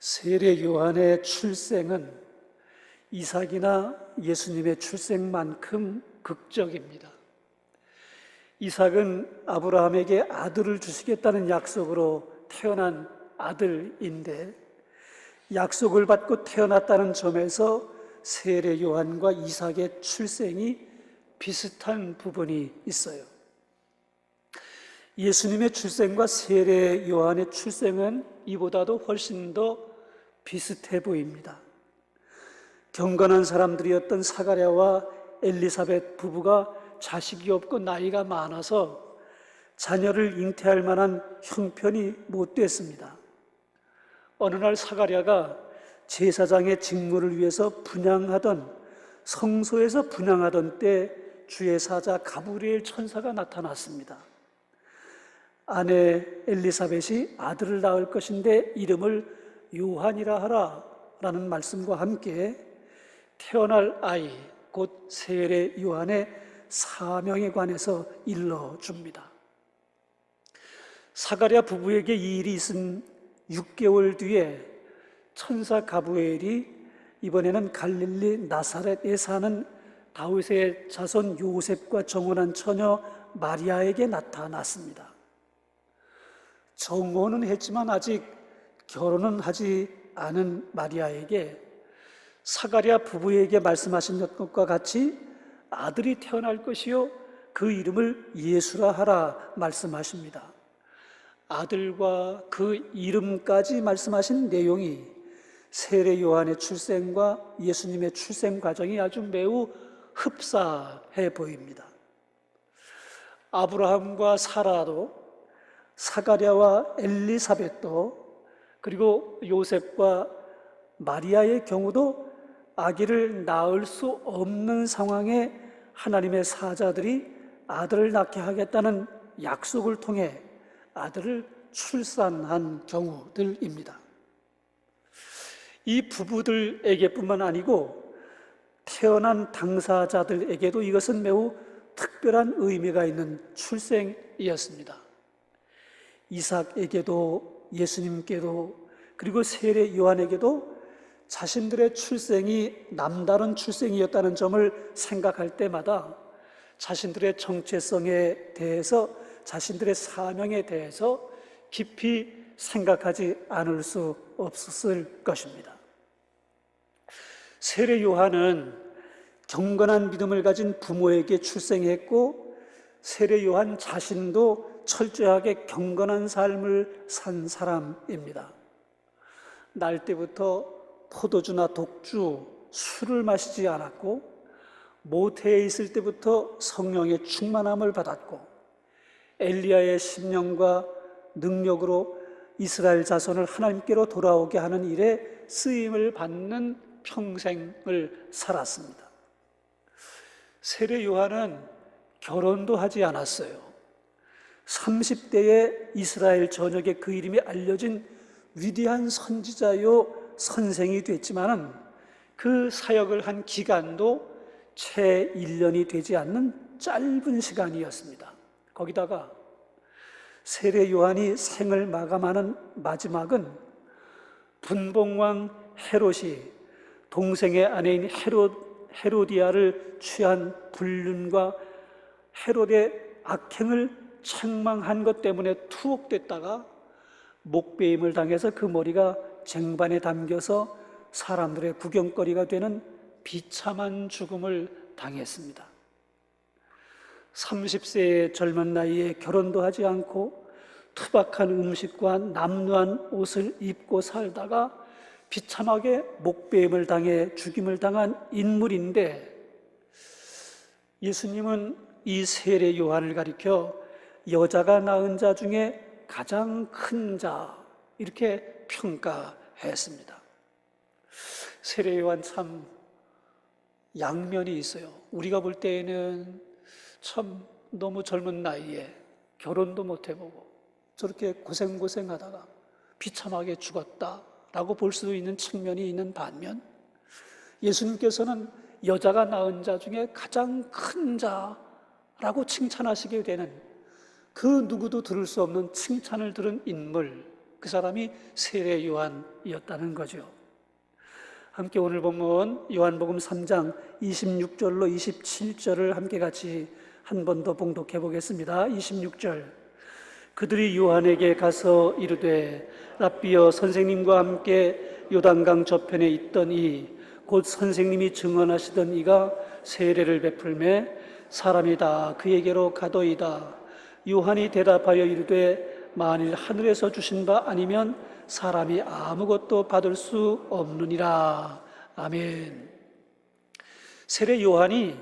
세례 요한의 출생은 이삭이나 예수님의 출생만큼 극적입니다. 이삭은 아브라함에게 아들을 주시겠다는 약속으로 태어난 아들인데 약속을 받고 태어났다는 점에서 세례 요한과 이삭의 출생이 비슷한 부분이 있어요. 예수님의 출생과 세례 요한의 출생은 이보다도 훨씬 더 비슷해 보입니다. 경건한 사람들이었던 사가랴와 엘리사벳 부부가 자식이 없고 나이가 많아서 자녀를 잉태할 만한 형편이 못 됐습니다. 어느 날 사가랴가 제사장의 직무를 위해서 분양하던 성소에서 분양하던 때 주의 사자 가브리엘 천사가 나타났습니다. 아내 엘리사벳이 아들을 낳을 것인데 이름을 요한이라 하라 라는 말씀과 함께 태어날 아이 곧 세례 요한의 사명에 관해서 일러 줍니다. 사가랴 부부에게 이 일이 있은 6개월 뒤에 천사 가브엘이 이번에는 갈릴리 나사렛에 사는 다윗의 자손 요셉과 정혼한 처녀 마리아에게 나타났습니다. 정혼은 했지만 아직 결혼은 하지 않은 마리아에게 사가랴 부부에게 말씀하신 것과 같이 아들이 태어날 것이요 그 이름을 예수라 하라 말씀하십니다. 아들과 그 이름까지 말씀하신 내용이 세례 요한의 출생과 예수님의 출생 과정이 아주 매우 흡사해 보입니다. 아브라함과 사라도 사가랴와 엘리사벳도 그리고 요셉과 마리아의 경우도 아기를 낳을 수 없는 상황에 하나님의 사자들이 아들을 낳게 하겠다는 약속을 통해 아들을 출산한 경우들입니다. 이 부부들에게뿐만 아니고 태어난 당사자들에게도 이것은 매우 특별한 의미가 있는 출생이었습니다. 이삭에게도 예수님께도 그리고 세례 요한에게도 자신들의 출생이 남다른 출생이었다는 점을 생각할 때마다 자신들의 정체성에 대해서 자신들의 사명에 대해서 깊이 생각하지 않을 수 없었을 것입니다. 세례 요한은 경건한 믿음을 가진 부모에게 출생했고 세례 요한 자신도 철저하게 경건한 삶을 산 사람입니다. 날 때부터 포도주나 독주, 술을 마시지 않았고 모태에 있을 때부터 성령의 충만함을 받았고 엘리야의 심령과 능력으로 이스라엘 자손을 하나님께로 돌아오게 하는 일에 쓰임을 받는 평생을 살았습니다. 세례 요한은 결혼도 하지 않았어요. 30대에 이스라엘 전역에 그 이름이 알려진 위대한 선지자요 선생이 됐지만은 그 사역을 한 기간도 채 1년이 되지 않는 짧은 시간이었습니다. 거기다가 세례 요한이 생을 마감하는 마지막은 분봉왕 헤롯이 동생의 아내인 헤롯, 헤로디아를 취한 불륜과 헤롯의 악행을 책망한 것 때문에 투옥됐다가 목베임을 당해서 그 머리가 쟁반에 담겨서 사람들의 구경거리가 되는 비참한 죽음을 당했습니다. 30세의 젊은 나이에 결혼도 하지 않고 투박한 음식과 남루한 옷을 입고 살다가 비참하게 목배임을 당해 죽임을 당한 인물인데 예수님은 이 세례 요한을 가리켜 여자가 낳은 자 중에 가장 큰 자 이렇게 평가했습니다. 세례 요한 참 양면이 있어요. 우리가 볼 때에는 참 너무 젊은 나이에 결혼도 못 해보고 저렇게 고생고생 하다가 비참하게 죽었다 라고 볼수 있는 측면이 있는 반면 예수님께서는 여자가 낳은 자 중에 가장 큰 자라고 칭찬하시게 되는 그 누구도 들을 수 없는 칭찬을 들은 인물 그 사람이 세례 요한이었다는 거죠. 함께 오늘 보면 요한복음 3장 26절로 27절을 함께 같이 한 번 더 봉독해 보겠습니다. 26절. 그들이 요한에게 가서 이르되 랍비여 선생님과 함께 요단강 저편에 있던 이 곧 선생님이 증언하시던 이가 세례를 베풀매 사람이 다 그에게로 가도이다. 요한이 대답하여 이르되 만일 하늘에서 주신 바 아니면 사람이 아무것도 받을 수 없느니라. 아멘. 세례 요한이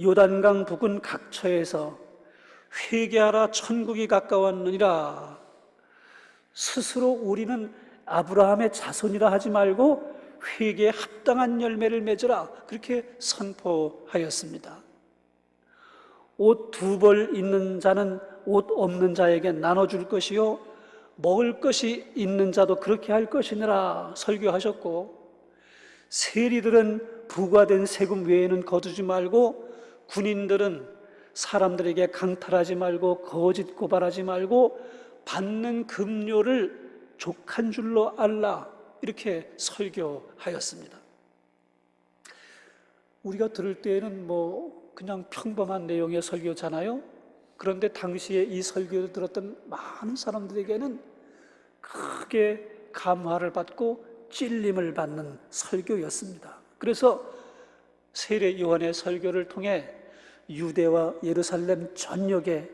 요단강 부근 각처에서 회개하라 천국이 가까웠느니라. 스스로 우리는 아브라함의 자손이라 하지 말고 회개에 합당한 열매를 맺으라. 그렇게 선포하였습니다. 옷 두 벌 있는 자는 옷 없는 자에게 나눠줄 것이요. 먹을 것이 있는 자도 그렇게 할 것이니라 설교하셨고, 세리들은 부과된 세금 외에는 거두지 말고, 군인들은 사람들에게 강탈하지 말고, 거짓 고발하지 말고, 받는 급료를 족한 줄로 알라. 이렇게 설교하였습니다. 우리가 들을 때에는 뭐 그냥 평범한 내용의 설교잖아요. 그런데 당시에 이 설교를 들었던 많은 사람들에게는 크게 감화를 받고 찔림을 받는 설교였습니다. 그래서 세례 요한의 설교를 통해 유대와 예루살렘 전역에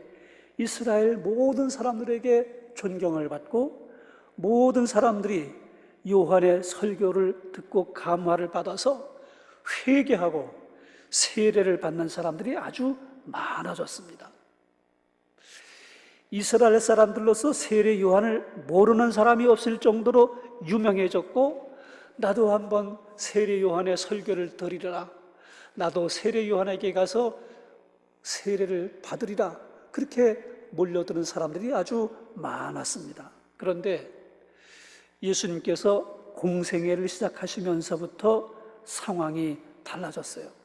이스라엘 모든 사람들에게 존경을 받고 모든 사람들이 요한의 설교를 듣고 감화를 받아서 회개하고 세례를 받는 사람들이 아주 많아졌습니다. 이스라엘 사람들로서 세례 요한을 모르는 사람이 없을 정도로 유명해졌고 나도 한번 세례 요한의 설교를 들으리라. 나도 세례 요한에게 가서 세례를 받으리라. 그렇게 몰려드는 사람들이 아주 많았습니다. 그런데 예수님께서 공생애를 시작하시면서부터 상황이 달라졌어요.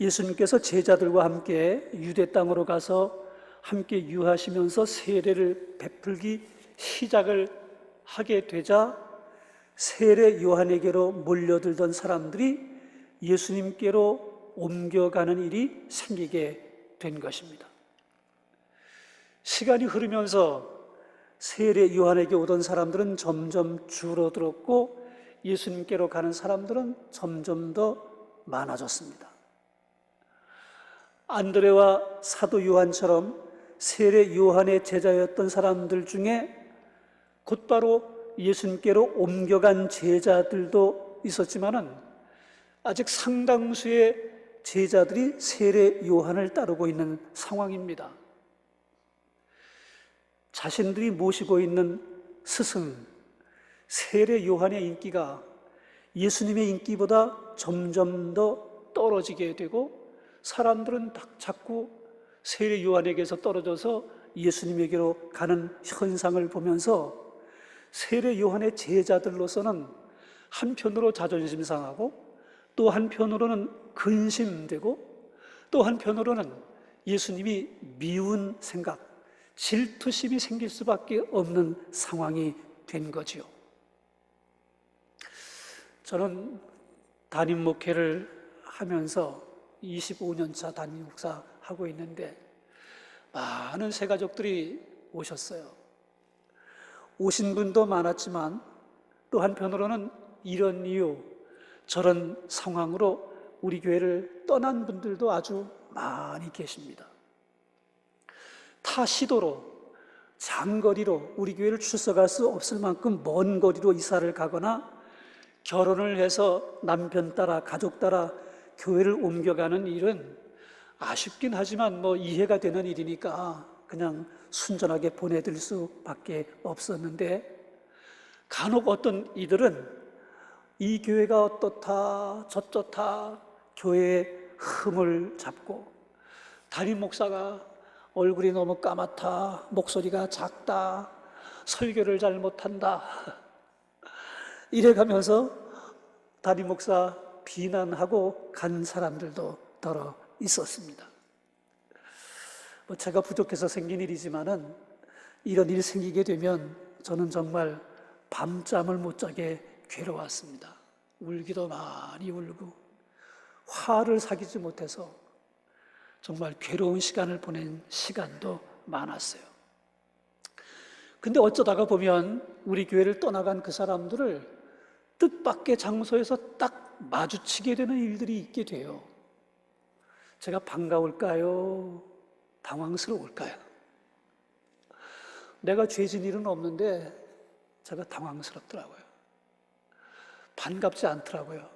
예수님께서 제자들과 함께 유대 땅으로 가서 함께 유하시면서 세례를 베풀기 시작을 하게 되자 세례 요한에게로 몰려들던 사람들이 예수님께로 옮겨가는 일이 생기게 된 것입니다. 시간이 흐르면서 세례 요한에게 오던 사람들은 점점 줄어들었고 예수님께로 가는 사람들은 점점 더 많아졌습니다. 안드레와 사도 요한처럼 세례 요한의 제자였던 사람들 중에 곧바로 예수님께로 옮겨간 제자들도 있었지만은 아직 상당수의 제자들이 세례 요한을 따르고 있는 상황입니다. 자신들이 모시고 있는 스승, 세례 요한의 인기가 예수님의 인기보다 점점 더 떨어지게 되고 사람들은 자꾸 세례 요한에게서 떨어져서 예수님에게로 가는 현상을 보면서 세례 요한의 제자들로서는 한편으로 자존심 상하고 또 한편으로는 근심되고 또 한편으로는 예수님이 미운 생각, 질투심이 생길 수밖에 없는 상황이 된 거지요. 저는 담임 목회를 하면서 25년 차 담임 목사 하고 있는데 많은 새 가족들이 오셨어요. 오신 분도 많았지만 또 한편으로는 이런 이유, 저런 상황으로 우리 교회를 떠난 분들도 아주 많이 계십니다. 타 시도로 장거리로 우리 교회를 출석할 수 없을 만큼 먼 거리로 이사를 가거나 결혼을 해서 남편 따라 가족 따라 교회를 옮겨가는 일은 아쉽긴 하지만 뭐 이해가 되는 일이니까 그냥 순전하게 보내드릴 수밖에 없었는데 간혹 어떤 이들은 이 교회가 어떻다 저떻다 교회의 흠을 잡고 담임 목사가 얼굴이 너무 까맣다 목소리가 작다 설교를 잘 못한다. 이래 가면서 담임 목사 비난하고 간 사람들도 더러 있었습니다. 뭐 제가 부족해서 생긴 일이지만은 이런 일이 생기게 되면 저는 정말 밤잠을 못 자게 괴로웠습니다. 울기도 많이 울고 화를 사귀지 못해서 정말 괴로운 시간을 보낸 시간도 많았어요. 근데 어쩌다가 보면 우리 교회를 떠나간 그 사람들을 뜻밖의 장소에서 딱 마주치게 되는 일들이 있게 돼요. 제가 반가울까요? 당황스러울까요? 내가 죄진 일은 없는데 제가 당황스럽더라고요. 반갑지 않더라고요.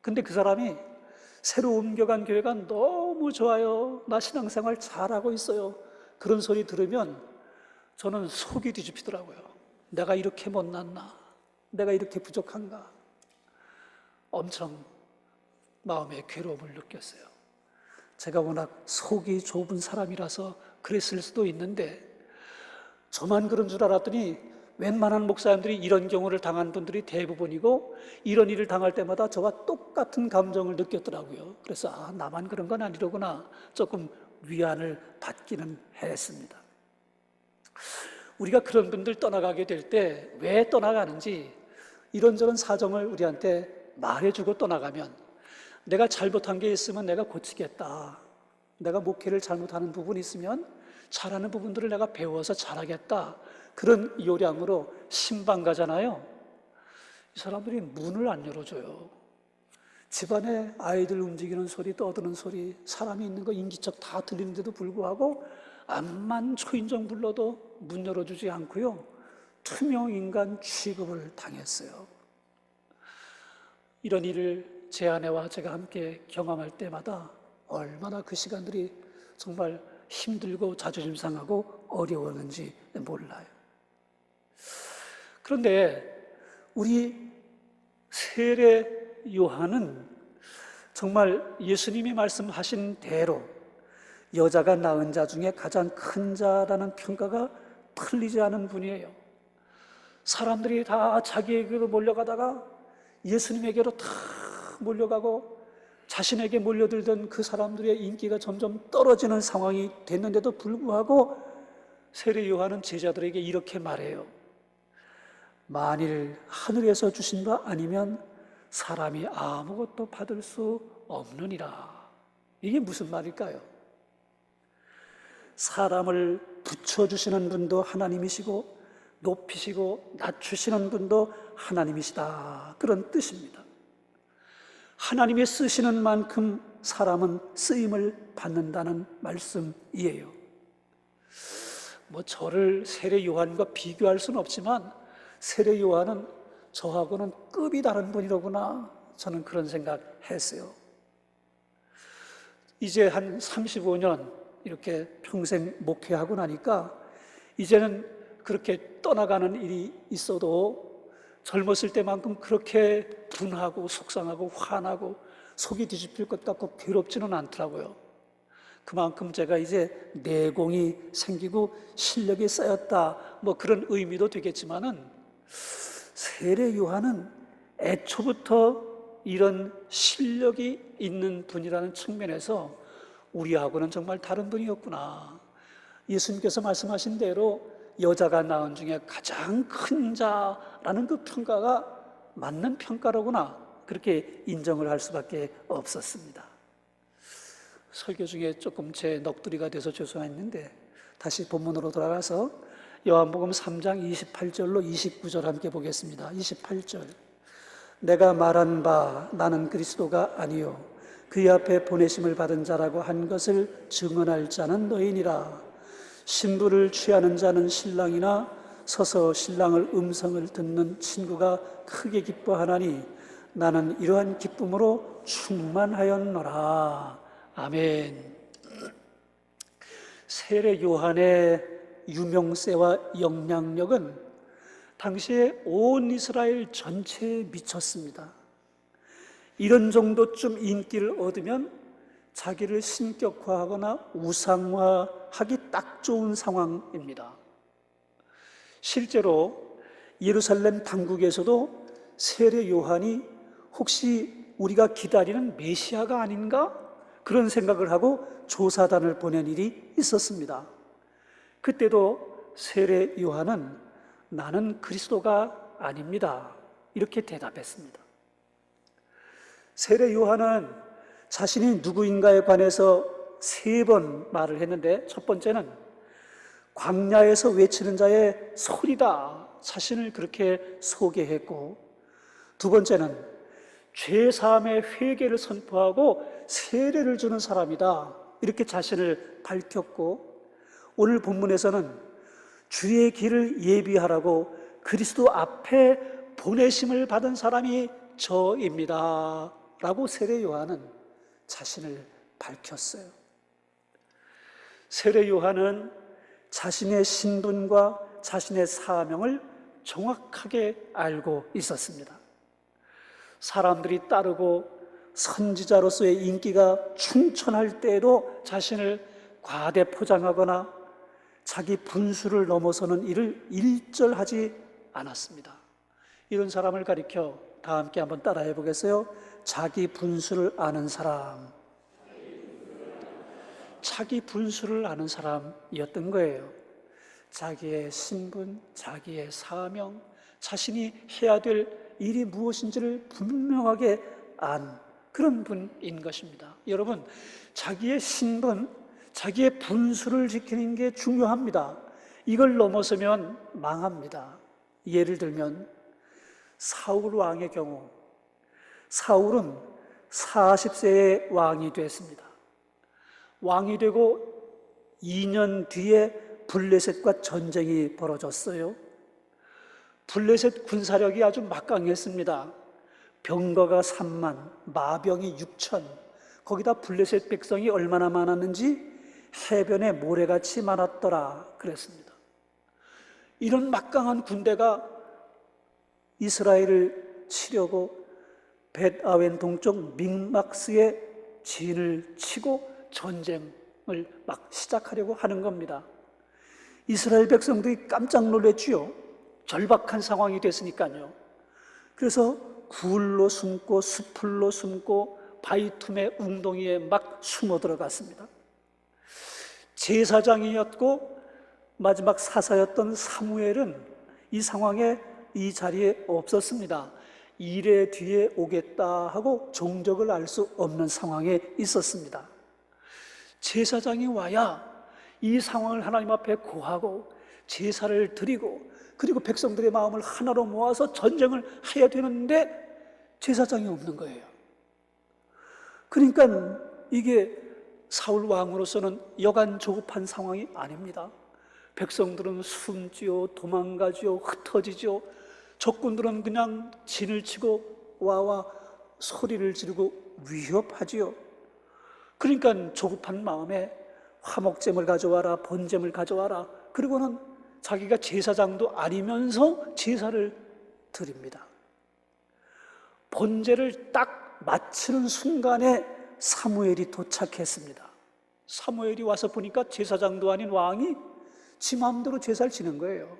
근데 그 사람이 새로 옮겨간 교회가 너무 좋아요. 나 신앙생활 잘하고 있어요. 그런 소리 들으면 저는 속이 뒤집히더라고요. 내가 이렇게 못났나? 내가 이렇게 부족한가? 엄청 마음에 괴로움을 느꼈어요. 제가 워낙 속이 좁은 사람이라서 그랬을 수도 있는데 저만 그런 줄 알았더니 웬만한 목사님들이 이런 경우를 당한 분들이 대부분이고 이런 일을 당할 때마다 저와 똑같은 감정을 느꼈더라고요. 그래서 아, 나만 그런 건 아니로구나. 조금 위안을 받기는 했습니다. 우리가 그런 분들 떠나가게 될 때 왜 떠나가는지 이런저런 사정을 우리한테 말해주고 떠나가면 내가 잘못한 게 있으면 내가 고치겠다. 내가 목회를 잘못하는 부분이 있으면 잘하는 부분들을 내가 배워서 잘하겠다. 그런 요량으로 신방 가잖아요. 이 사람들이 문을 안 열어줘요. 집안에 아이들 움직이는 소리, 떠드는 소리, 사람이 있는 거 인기척 다 들리는데도 불구하고 암만 초인종 불러도 문 열어주지 않고요. 투명 인간 취급을 당했어요. 이런 일을 제 아내와 제가 함께 경험할 때마다 얼마나 그 시간들이 정말 힘들고 자존심 상하고 어려웠는지 몰라요. 그런데 우리 세례 요한은 정말 예수님이 말씀하신 대로 여자가 낳은 자 중에 가장 큰 자라는 평가가 틀리지 않은 분이에요. 사람들이 다 자기에게로 몰려가다가 예수님에게로 다 몰려가고 자신에게 몰려들던 그 사람들의 인기가 점점 떨어지는 상황이 됐는데도 불구하고 세례 요한은 제자들에게 이렇게 말해요. 만일 하늘에서 주신 바 아니면 사람이 아무것도 받을 수 없느니라. 이게 무슨 말일까요? 사람을 붙여주시는 분도 하나님이시고 높이시고 낮추시는 분도 하나님이시다. 그런 뜻입니다. 하나님이 쓰시는 만큼 사람은 쓰임을 받는다는 말씀이에요. 뭐 저를 세례 요한과 비교할 수는 없지만 세례 요한은 저하고는 급이 다른 분이로구나 저는 그런 생각했어요. 이제 한 35년 이렇게 평생 목회하고 나니까 이제는 그렇게 떠나가는 일이 있어도 젊었을 때만큼 그렇게 분하고 속상하고 화나고 속이 뒤집힐 것 같고 괴롭지는 않더라고요. 그만큼 제가 이제 내공이 생기고 실력이 쌓였다 뭐 그런 의미도 되겠지만은 세례 요한은 애초부터 이런 실력이 있는 분이라는 측면에서 우리하고는 정말 다른 분이었구나. 예수님께서 말씀하신 대로 여자가 낳은 중에 가장 큰 자 라는 그 평가가 맞는 평가로구나. 그렇게 인정을 할 수밖에 없었습니다. 설교 중에 조금 제 넋두리가 돼서 죄송했는데 다시 본문으로 돌아가서 요한복음 3장 28절로 29절 함께 보겠습니다. 28절. 내가 말한 바 나는 그리스도가 아니요 그 앞에 보내심을 받은 자라고 한 것을 증언할 자는 너희니라. 신부를 취하는 자는 신랑이나 서서 신랑을 음성을 듣는 친구가 크게 기뻐하나니 나는 이러한 기쁨으로 충만하였노라. 아멘. 세례 요한의 유명세와 영향력은 당시에 온 이스라엘 전체에 미쳤습니다. 이런 정도쯤 인기를 얻으면 자기를 신격화하거나 우상화하기 딱 좋은 상황입니다. 실제로 예루살렘 당국에서도 세례 요한이 혹시 우리가 기다리는 메시아가 아닌가? 그런 생각을 하고 조사단을 보낸 일이 있었습니다. 그때도 세례 요한은 나는 그리스도가 아닙니다. 이렇게 대답했습니다. 세례 요한은 자신이 누구인가에 관해서 세 번 말을 했는데 첫 번째는 광야에서 외치는 자의 소리다. 자신을 그렇게 소개했고 두 번째는 죄 사함의 회개를 선포하고 세례를 주는 사람이다. 이렇게 자신을 밝혔고 오늘 본문에서는 주의 길을 예비하라고 그리스도 앞에 보내심을 받은 사람이 저입니다. 라고 세례 요한은 자신을 밝혔어요. 세례 요한은 자신의 신분과 자신의 사명을 정확하게 알고 있었습니다. 사람들이 따르고 선지자로서의 인기가 충천할 때에도 자신을 과대 포장하거나 자기 분수를 넘어서는 일을 일절하지 않았습니다. 이런 사람을 가리켜 다 함께 한번 따라해 보겠어요? 자기 분수를 아는 사람. 자기 분수를 아는 사람이었던 거예요. 자기의 신분, 자기의 사명, 자신이 해야 될 일이 무엇인지를 분명하게 안 그런 분인 것입니다. 여러분, 자기의 신분, 자기의 분수를 지키는 게 중요합니다. 이걸 넘어서면 망합니다. 예를 들면 사울 왕의 경우 사울은 40세의 왕이 됐습니다. 왕이 되고 2년 뒤에 블레셋과 전쟁이 벌어졌어요. 블레셋 군사력이 아주 막강했습니다. 병거가 3만, 마병이 6천, 거기다 블레셋 백성이 얼마나 많았는지 해변에 모래같이 많았더라 그랬습니다. 이런 막강한 군대가 이스라엘을 치려고 벳아웬 동쪽 믹막스에 진을 치고 전쟁을 막 시작하려고 하는 겁니다. 이스라엘 백성들이 깜짝 놀랐지요. 절박한 상황이 됐으니까요. 그래서 굴로 숨고 수풀로 숨고 바위 틈에 웅덩이에 막 숨어 들어갔습니다. 제사장이었고 마지막 사사였던 사무엘은 이 상황에 이 자리에 없었습니다. 일의 뒤에 오겠다 하고 종적을 알 수 없는 상황에 있었습니다. 제사장이 와야 이 상황을 하나님 앞에 고하고 제사를 드리고 그리고 백성들의 마음을 하나로 모아서 전쟁을 해야 되는데 제사장이 없는 거예요. 그러니까 이게 사울 왕으로서는 여간 조급한 상황이 아닙니다. 백성들은 숨지요, 도망가지요, 흩어지죠. 적군들은 그냥 진을 치고 와와 소리를 지르고 위협하지요. 그러니까 조급한 마음에 화목잼을 가져와라, 번잼을 가져와라. 그리고는 자기가 제사장도 아니면서 제사를 드립니다. 번제를 딱 마치는 순간에 사무엘이 도착했습니다. 사무엘이 와서 보니까 제사장도 아닌 왕이 지 마음대로 제사를 지는 거예요.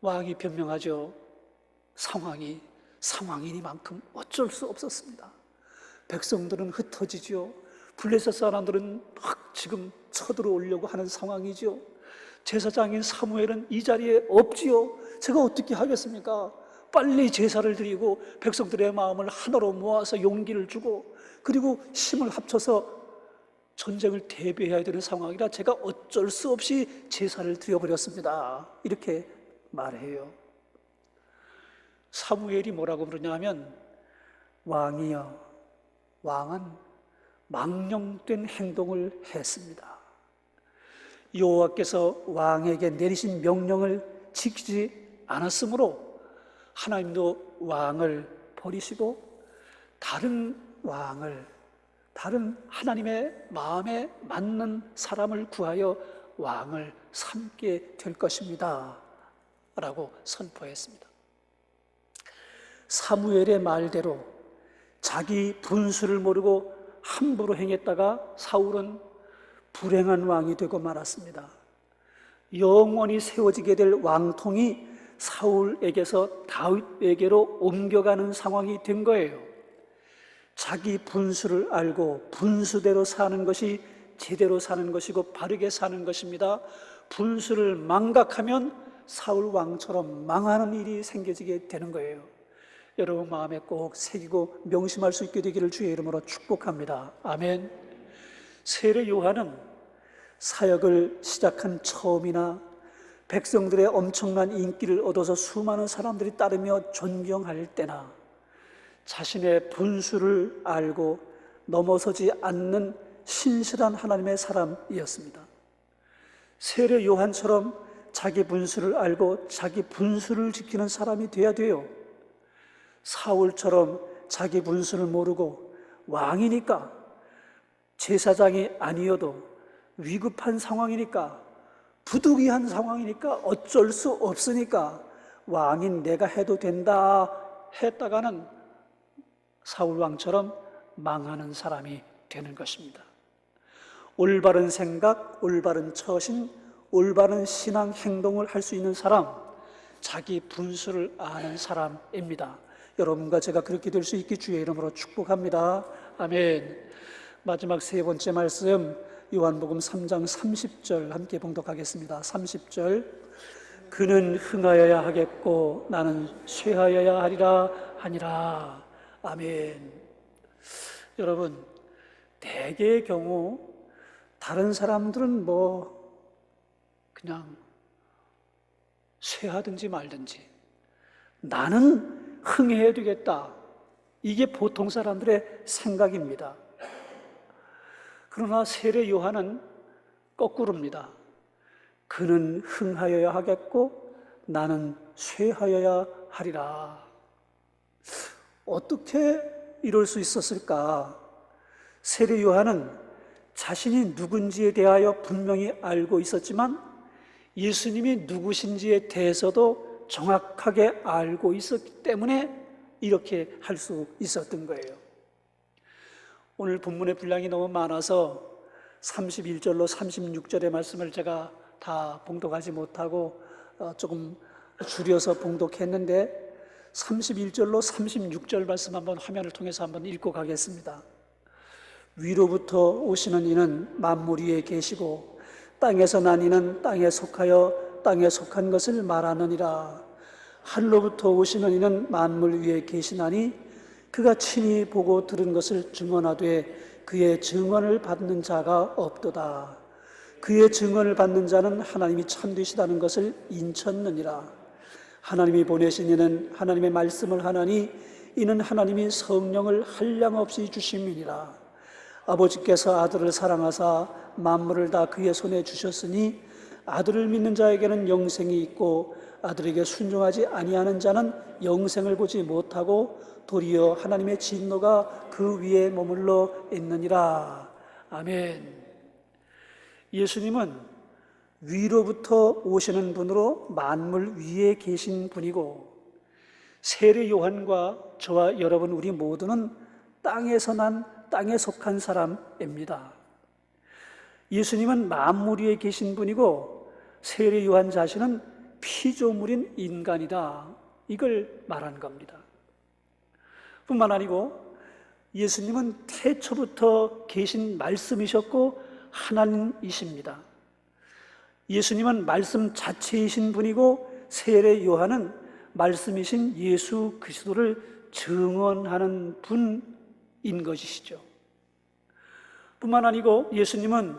왕이 변명하죠. 상황이 상황이니만큼 어쩔 수 없었습니다. 백성들은 흩어지죠. 블레셋 사람들은 막 지금 쳐들어오려고 하는 상황이죠. 제사장인 사무엘은 이 자리에 없지요. 제가 어떻게 하겠습니까? 빨리 제사를 드리고 백성들의 마음을 하나로 모아서 용기를 주고 그리고 힘을 합쳐서 전쟁을 대비해야 되는 상황이라 제가 어쩔 수 없이 제사를 드려버렸습니다. 이렇게 말해요. 사무엘이 뭐라고 그러냐면 왕이여 왕은 망령된 행동을 했습니다. 여호와께서 왕에게 내리신 명령을 지키지 않았으므로 하나님도 왕을 버리시고 다른 왕을 다른 하나님의 마음에 맞는 사람을 구하여 왕을 삼게 될 것입니다. 라고 선포했습니다. 사무엘의 말대로 자기 분수를 모르고 함부로 행했다가 사울은 불행한 왕이 되고 말았습니다. 영원히 세워지게 될 왕통이 사울에게서 다윗에게로 옮겨가는 상황이 된 거예요. 자기 분수를 알고 분수대로 사는 것이 제대로 사는 것이고 바르게 사는 것입니다. 분수를 망각하면 사울 왕처럼 망하는 일이 생겨지게 되는 거예요. 여러분 마음에 꼭 새기고 명심할 수 있게 되기를 주의 이름으로 축복합니다. 아멘. 세례 요한은 사역을 시작한 처음이나 백성들의 엄청난 인기를 얻어서 수많은 사람들이 따르며 존경할 때나 자신의 분수를 알고 넘어서지 않는 신실한 하나님의 사람이었습니다. 세례 요한처럼 자기 분수를 알고 자기 분수를 지키는 사람이 되어야 돼요. 사울처럼 자기 분수를 모르고 왕이니까 제사장이 아니어도 위급한 상황이니까 부득이한 상황이니까 어쩔 수 없으니까 왕인 내가 해도 된다 했다가는 사울 왕처럼 망하는 사람이 되는 것입니다. 올바른 생각, 올바른 처신, 올바른 신앙 행동을 할 수 있는 사람, 자기 분수를 아는 사람입니다. 여러분과 제가 그렇게 될 수 있기 주의 이름으로 축복합니다. 아멘. 마지막 세 번째 말씀 요한복음 3장 30절 함께 봉독하겠습니다. 30절 그는 흥하여야 하겠고 나는 쇠하여야 하리라 하니라. 아멘. 여러분 대개의 경우 다른 사람들은 뭐 그냥 쇠하든지 말든지 나는 흥해야 되겠다. 이게 보통 사람들의 생각입니다. 그러나 세례 요한은 거꾸로입니다. 그는 흥하여야 하겠고 나는 쇠하여야 하리라. 어떻게 이럴 수 있었을까? 세례 요한은 자신이 누군지에 대하여 분명히 알고 있었지만 예수님이 누구신지에 대해서도 정확하게 알고 있었기 때문에 이렇게 할 수 있었던 거예요. 오늘 본문의 분량이 너무 많아서 31절로 36절의 말씀을 제가 다 봉독하지 못하고 어, 조금 줄여서 봉독했는데 31절로 36절 말씀 한번 화면을 통해서 한번 읽고 가겠습니다. 위로부터 오시는 이는 만물 위에 계시고 땅에서 난 이는 땅에 속하여 땅에 속한 것을 말하느니라. 하늘로부터 오시는 이는 만물 위에 계시나니 그가 친히 보고 들은 것을 증언하되 그의 증언을 받는 자가 없도다. 그의 증언을 받는 자는 하나님이 참되시다는 것을 인쳤느니라. 하나님이 보내신 이는 하나님의 말씀을 하나니 이는 하나님이 성령을 한량없이 주심이니라. 아버지께서 아들을 사랑하사 만물을 다 그의 손에 주셨으니 아들을 믿는 자에게는 영생이 있고 아들에게 순종하지 아니하는 자는 영생을 보지 못하고 도리어 하나님의 진노가 그 위에 머물러 있느니라. 아멘. 예수님은 위로부터 오시는 분으로 만물 위에 계신 분이고 세례 요한과 저와 여러분 우리 모두는 땅에서 난 땅에 속한 사람입니다. 예수님은 만물 위에 계신 분이고 세례 요한 자신은 피조물인 인간이다. 이걸 말한 겁니다. 뿐만 아니고 예수님은 태초부터 계신 말씀이셨고 하나님이십니다. 예수님은 말씀 자체이신 분이고 세례 요한은 말씀이신 예수 그리스도를 증언하는 분인 것이시죠. 뿐만 아니고 예수님은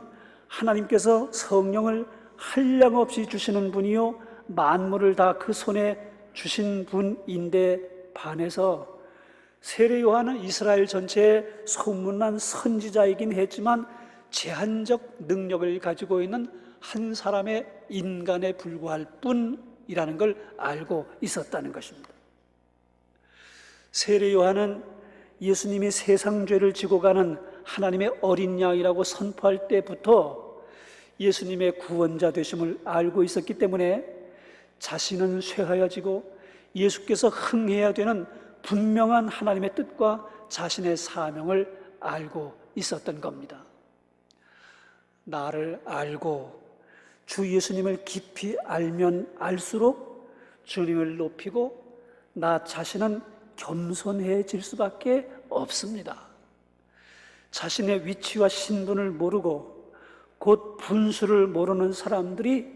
하나님께서 성령을 한량 없이 주시는 분이요 만물을 다 그 손에 주신 분인데 반해서 세례 요한은 이스라엘 전체에 소문난 선지자이긴 했지만 제한적 능력을 가지고 있는 한 사람의 인간에 불과할 뿐이라는 걸 알고 있었다는 것입니다. 세례 요한은 예수님이 세상 죄를 지고 가는 하나님의 어린 양이라고 선포할 때부터 예수님의 구원자 되심을 알고 있었기 때문에 자신은 쇠하여지고 예수께서 흥해야 되는 분명한 하나님의 뜻과 자신의 사명을 알고 있었던 겁니다. 나를 알고 주 예수님을 깊이 알면 알수록 주님을 높이고 나 자신은 겸손해질 수밖에 없습니다. 자신의 위치와 신분을 모르고 곧 분수를 모르는 사람들이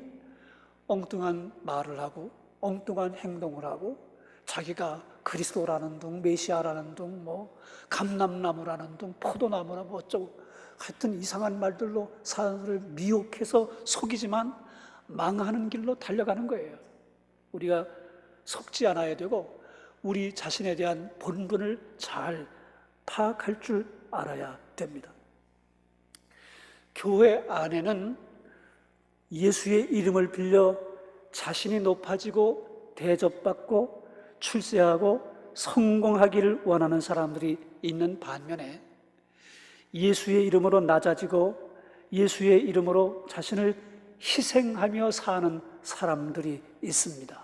엉뚱한 말을 하고 엉뚱한 행동을 하고 자기가 그리스도라는 둥, 메시아라는 둥, 뭐 감람나무라는 둥, 포도나무라 뭐 어쩌고 하여튼 이상한 말들로 사람들을 미혹해서 속이지만 망하는 길로 달려가는 거예요. 우리가 속지 않아야 되고 우리 자신에 대한 본분을 잘 파악할 줄 알아야 됩니다. 교회 안에는 예수의 이름을 빌려 자신이 높아지고 대접받고 출세하고 성공하기를 원하는 사람들이 있는 반면에 예수의 이름으로 낮아지고 예수의 이름으로 자신을 희생하며 사는 사람들이 있습니다.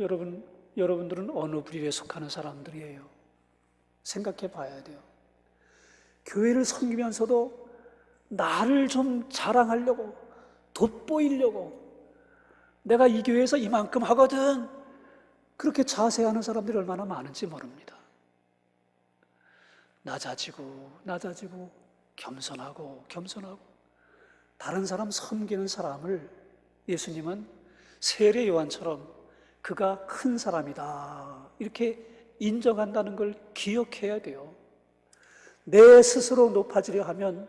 여러분, 여러분들은 어느 부류에 속하는 사람들이에요? 생각해 봐야 돼요. 교회를 섬기면서도 나를 좀 자랑하려고, 돋보이려고, 내가 이 교회에서 이만큼 하거든. 그렇게 자세하는 사람들이 얼마나 많은지 모릅니다. 낮아지고, 낮아지고, 겸손하고, 겸손하고, 다른 사람 섬기는 사람을 예수님은 세례 요한처럼 그가 큰 사람이다. 이렇게 인정한다는 걸 기억해야 돼요. 내 스스로 높아지려 하면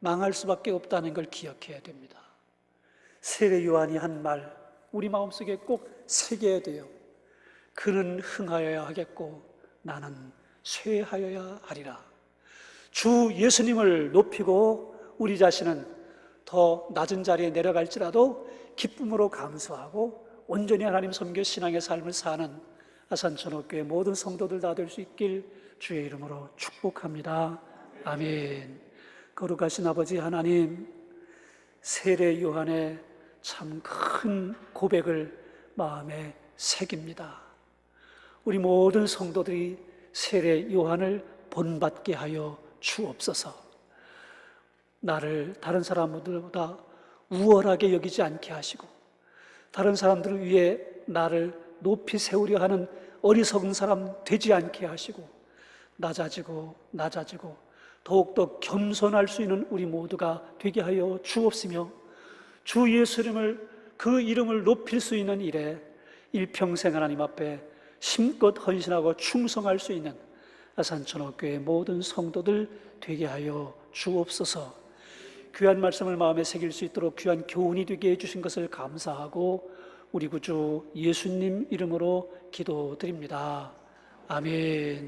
망할 수밖에 없다는 걸 기억해야 됩니다. 세례 요한이 한 말, 우리 마음속에 꼭 새겨야 돼요. 그는 흥하여야 하겠고 나는 쇠하여야 하리라. 주 예수님을 높이고 우리 자신은 더 낮은 자리에 내려갈지라도 기쁨으로 감수하고 온전히 하나님 섬겨 신앙의 삶을 사는 아산천옥교회 모든 성도들 다 될 수 있길 주의 이름으로 축복합니다. 아멘. 거룩하신 아버지 하나님, 세례 요한의 참 큰 고백을 마음에 새깁니다. 우리 모든 성도들이 세례 요한을 본받게 하여 주옵소서. 나를 다른 사람들보다 우월하게 여기지 않게 하시고 다른 사람들을 위해 나를 높이 세우려 하는 어리석은 사람 되지 않게 하시고 낮아지고 낮아지고 더욱더 겸손할 수 있는 우리 모두가 되게 하여 주옵시며 주 예수 이름을 그 이름을 높일 수 있는 일에 일평생 하나님 앞에 심껏 헌신하고 충성할 수 있는 아산천옥교회 모든 성도들 되게 하여 주옵소서. 귀한 말씀을 마음에 새길 수 있도록 귀한 교훈이 되게 해주신 것을 감사하고 우리 구주 예수님 이름으로 기도드립니다. 아멘.